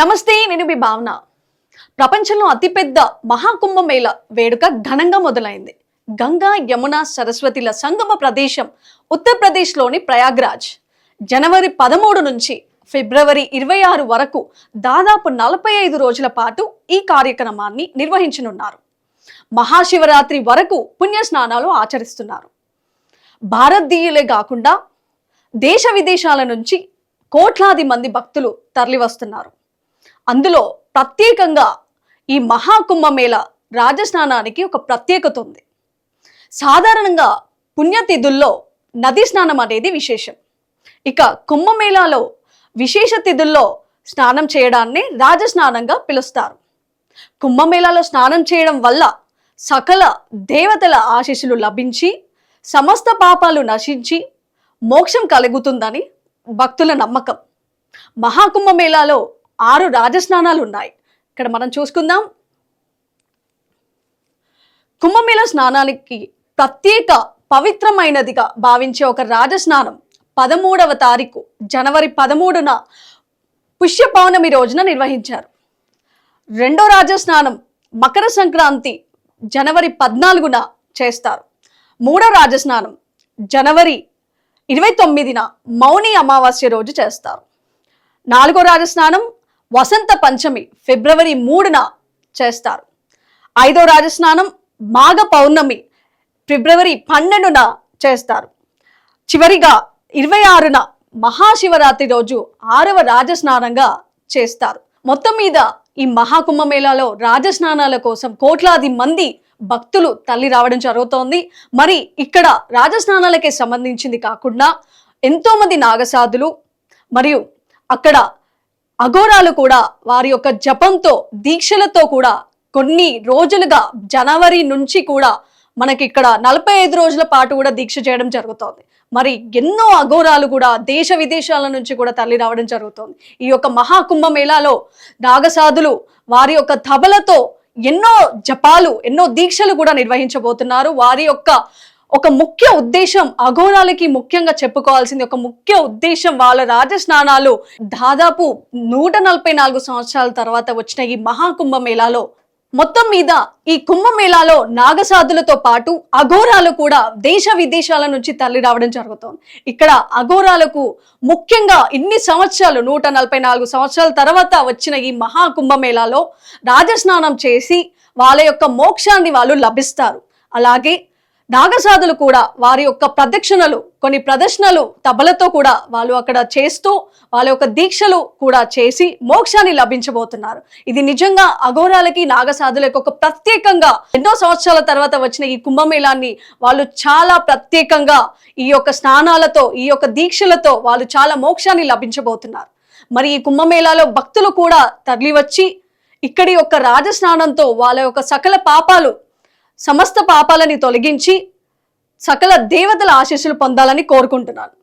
నమస్తే నేను మీ భావన. ప్రపంచంలో అతిపెద్ద మహాకుంభమేళ వేడుక ఘనంగా మొదలైంది. గంగా యమున సరస్వతిల సంగమ ప్రదేశం ఉత్తరప్రదేశ్లోని ప్రయాగ్రాజ్. జనవరి పదమూడు నుంచి ఫిబ్రవరి ఇరవై ఆరు వరకు దాదాపు నలభై ఐదు రోజుల పాటు ఈ కార్యక్రమాన్ని నిర్వహించనున్నారు. మహాశివరాత్రి వరకు పుణ్య స్నానాలు ఆచరిస్తున్నారు. భారతీయులే కాకుండా దేశ విదేశాల నుంచి కోట్లాది మంది భక్తులు తరలివస్తున్నారు. అందులో ప్రత్యేకంగా ఈ మహాకుంభమేళ రాజస్నానానికి ఒక ప్రత్యేకత ఉంది. సాధారణంగా పుణ్యతిథుల్లో నది స్నానం అనేది విశేషం. ఇక కుంభమేళాలో విశేష తిథుల్లో స్నానం చేయడాన్ని రాజస్నానంగా పిలుస్తారు. కుంభమేళాలో స్నానం చేయడం వల్ల సకల దేవతల ఆశీస్సులు లభించి సమస్త పాపాలు నశించి మోక్షం కలుగుతుందని భక్తుల నమ్మకం. మహాకుంభమేళాలో ఆరు రాజస్నానాలు ఉన్నాయి ఇక్కడ మనం చూసుకుందాం. కుంభమేళ స్నానానికి ప్రత్యేక పవిత్రమైనదిగా భావించే ఒక రాజస్నానం పదమూడవ తారీఖు జనవరి పదమూడున పుష్య పౌర్ణమి రోజున నిర్వహించారు. రెండో రాజస్నానం మకర సంక్రాంతి జనవరి పద్నాలుగున చేస్తారు. మూడో రాజస్నానం జనవరి ఇరవై తొమ్మిదిన మౌని అమావాస్య రోజు చేస్తారు. నాలుగో రాజస్నానం వసంత పంచమి ఫిబ్రవరి మూడున చేస్తారు. ఐదో రాజస్నానం మాఘ పౌర్ణమి ఫిబ్రవరి పన్నెండున చేస్తారు. చివరిగా ఇరవై ఆరున మహాశివరాత్రి రోజు ఆరవ రాజస్నానంగా చేస్తారు. మొత్తం మీద ఈ మహాకుంభమేళాలో రాజస్నానాల కోసం కోట్లాది మంది భక్తులు తల్లి రావడం జరుగుతోంది. మరి ఇక్కడ రాజస్నానాలకే సంబంధించింది కాకుండా ఎంతోమంది నాగసాధులు మరియు అక్కడ అఘోరాలు కూడా వారి యొక్క జపంతో దీక్షలతో కూడా కొన్ని రోజులుగా జనవరి నుంచి కూడా మనకి ఇక్కడ నలభై ఐదు రోజుల పాటు కూడా దీక్ష చేయడం జరుగుతోంది. మరి ఎన్నో అఘోరాలు కూడా దేశ విదేశాల నుంచి కూడా తల్లి రావడం జరుగుతోంది. ఈ యొక్క మహాకుంభమేళాలో నాగసాధులు వారి యొక్క తబలతో ఎన్నో జపాలు ఎన్నో దీక్షలు కూడా నిర్వహించబోతున్నారు. వారి యొక్క ఒక ముఖ్య ఉద్దేశం అఘోరాలకి ముఖ్యంగా చెప్పుకోవాల్సింది ఒక ముఖ్య ఉద్దేశం వాళ్ళ రాజస్నానాలు దాదాపు నూట నలభై నాలుగు సంవత్సరాల తర్వాత వచ్చిన ఈ మహాకుంభమేళాలో. మొత్తం మీద ఈ కుంభమేళాలో నాగసాధులతో పాటు అఘోరాలు కూడా దేశ విదేశాల నుంచి తల్లి రావడం జరుగుతోంది. ఇక్కడ అఘోరాలకు ముఖ్యంగా ఇన్ని సంవత్సరాలు నూట నలభై నాలుగు సంవత్సరాల తర్వాత వచ్చిన ఈ మహాకుంభమేళాలో రాజస్నానం చేసి వాళ్ళ యొక్క మోక్షాన్ని వాళ్ళు లభిస్తారు. అలాగే నాగసాధులు కూడా వారి యొక్క ప్రదక్షిణలు కొన్ని ప్రదర్శనలు తబలతో కూడా వాళ్ళు అక్కడ చేస్తూ వాళ్ళ యొక్క దీక్షలు కూడా చేసి మోక్షాన్ని లభించబోతున్నారు. ఇది నిజంగా అఘోరాలకి నాగసాధులకు ఒక ప్రత్యేకంగా ఎన్నో సంవత్సరాల తర్వాత వచ్చిన ఈ కుంభమేళాన్ని వాళ్ళు చాలా ప్రత్యేకంగా ఈ యొక్క స్నానాలతో ఈ యొక్క దీక్షలతో వాళ్ళు చాలా మోక్షాన్ని లభించబోతున్నారు. మరి ఈ కుంభమేళాలో భక్తులు కూడా తరలివచ్చి ఇక్కడి యొక్క రాజస్నానంతో వాళ్ళ యొక్క సకల పాపాలు సమస్త పాపాలని తొలగించి సకల దేవతల ఆశీస్సులు పొందాలని కోరుకుంటున్నాను.